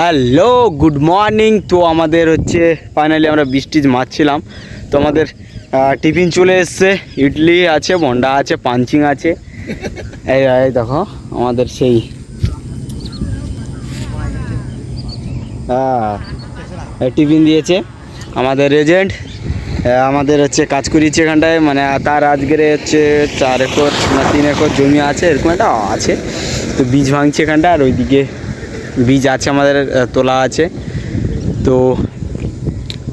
Hello good morning তো আমাদের হচ্ছে ফাইনালি আমরা বৃষ্টি মারছিলাম। তো আমাদের টিফিন চলে এসছে। ইডলি আছে বন্ডা আছে, পাঞ্চিং আছে। এই দেখো, আমাদের সেই হ্যাঁ টিফিন দিয়েছে। আমাদের এজেন্ট আমাদের হচ্ছে কাজ করিয়েছে এখানটায়। মানে তার আজকের হচ্ছে চার একর না, তিন একর জমি আছে, এরকম একটা আছে। তো বীজ ভাঙছে এখানটা আর ওইদিকে বীজ আছে আমাদের তোলা আছে। তো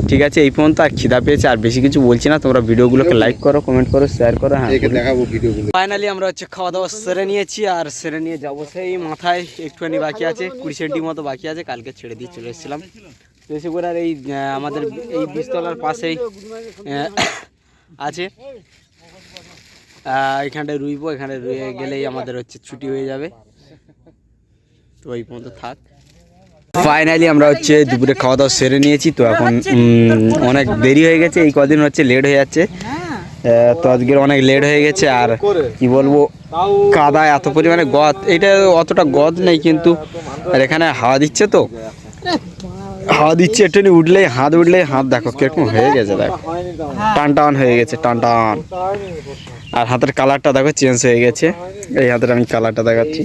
ঠিক আছে এই পর্যন্ত আর খিদা পেয়েছে আর বেশি কিছু বলছি না। তোমরা ভিডিওগুলোকে লাইক করো কমেন্ট করো শেয়ার করো হ্যাঁ দেখাবো ভিডিওগুলো। ফাইনালি আমরা হচ্ছে খাওয়া দাওয়া সেরে নিয়েছি আর সেরে নিয়ে যাব সেই মাথায়। একটুখানি বাকি আছে কুড়ি সেন্টি মতো বাকি আছে কালকে ছেড়ে দিয়ে চলে এসেছিলাম। এসে করে আর এই আমাদের এই বীজতলার পাশেই আছে। এখানটায় রুইবো এখানে রুয়ে গেলেই আমাদের হচ্ছে ছুটি হয়ে যাবে। তো এই পর্যন্ত থাক। ফাইনালি আমরা হচ্ছে দুপুরে খাওয়া দাওয়া সেরে নিয়েছি, তো এখন অনেক দেরি হয়ে গেছে, এই কদিন হচ্ছে লেট হয়ে যাচ্ছে। তো আজকের অনেক লেট হয়ে গেছে, আর কি বলব, কাদা এত পরিমাণে গদ, এটা অতটা গদ নেই কিন্তু, আর এখানে হাওয়া দিচ্ছে তো। হাওয়া দিচ্ছে একটু উঠলেই হাত উঠলেই হাত, দেখো কীরকম হয়ে গেছে, দেখো। টান টান হয়ে গেছে, টান টান। আর হাতের কালারটা দেখো চেঞ্জ হয়ে গেছে। এই হাতের আমি কালারটা দেখাচ্ছি।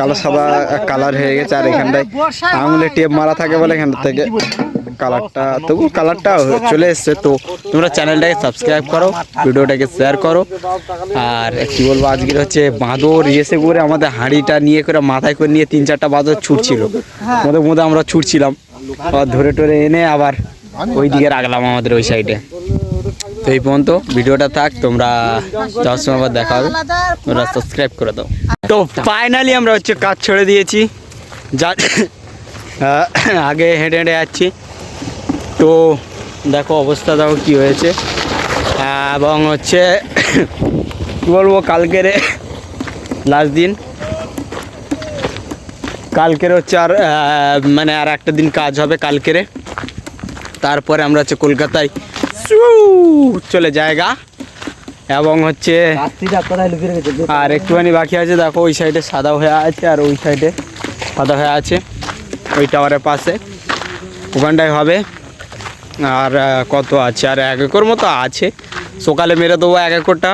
কালো সাদা কালার হয়ে গেছে, আর এখানটায় আঙুলে টেপ মারা থাকে বলে এখান থেকে। কালারটা তবু কালারটা চলে এসছে তো তোমরা চ্যানেলটাকে সাবস্ক্রাইব করো ভিডিওটাকে শেয়ার করো। আর কি বলব আজকের হচ্ছে বাঁদর এসে করে আমাদের হাঁড়িটা নিয়ে করে মাথায় করে নিয়ে তিন চারটা বাঁদর ছুটছিল। ওদের মধ্যে আমরা ছুটছিলাম আবার ধরে টরে এনে আবার ওই দিকে রাখলাম আমাদের ওই সাইডে তো এই পর্যন্ত ভিডিওটা থাক তোমরা যাওয়ার সময় আবার দেখা হবে। তোমরা সাবস্ক্রাইব করে দাও। তো ফাইনালি আমরা হচ্ছে কাজ ছেড়ে দিয়েছি। যা আগে হেঁটে হেঁটে যাচ্ছি। তো দেখো অবস্থা দেখো কী হয়েছে। এবং হচ্ছে, কী বলব, কালকের লাস্ট দিন। কালকের হচ্ছে আর মানে আর একটা দিন কাজ হবে কালকেরে। তারপরে আমরা হচ্ছে কলকাতায় চলে জায়গা এবং হচ্ছে, আর একটুখানি বাকি আছে, দেখো ওই সাইডে সাদা হয়ে আছে আর ওই সাইডে সাদা হয়ে আছে। ওই টাওয়ারের পাশে। ওখানটায় হবে। আর কত আছে? আর এক একর মতো আছে। সকালে মেরে দেবো এক একরটা।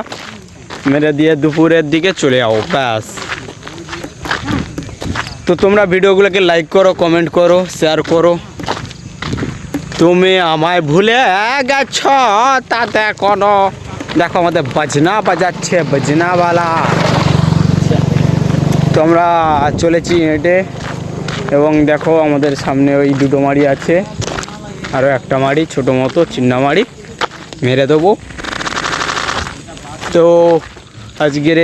মেরে দিয়ে দুপুরের দিকে চলে যাব, ব্যাস। তো তোমরা ভিডিওগুলোকে লাইক করো কমেন্ট করো শেয়ার করো। তুমি আমায় ভুলে গেছ? তাতে কোনো দেখো আমাদের বাজনা বাজাচ্ছে, বাজনাওয়ালা। তো আমরা চলেছি হেঁটে। এবং দেখো আমাদের সামনে ওই দুটো মাড়ি আছে। আরও একটা মাড়ি, ছোটো মতো, চিন্না মাড়ি, মেরে দেবো। তো আজকের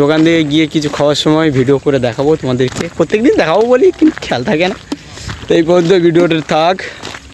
দোকান থেকে গিয়ে কিছু খাওয়ার সময় ভিডিও করে দেখাবো তোমাদেরকে। প্রত্যেক দিন দেখাবো বলি, কিন্তু খেয়াল থাকে না। তো এই পর্যন্ত ভিডিওটা থাক।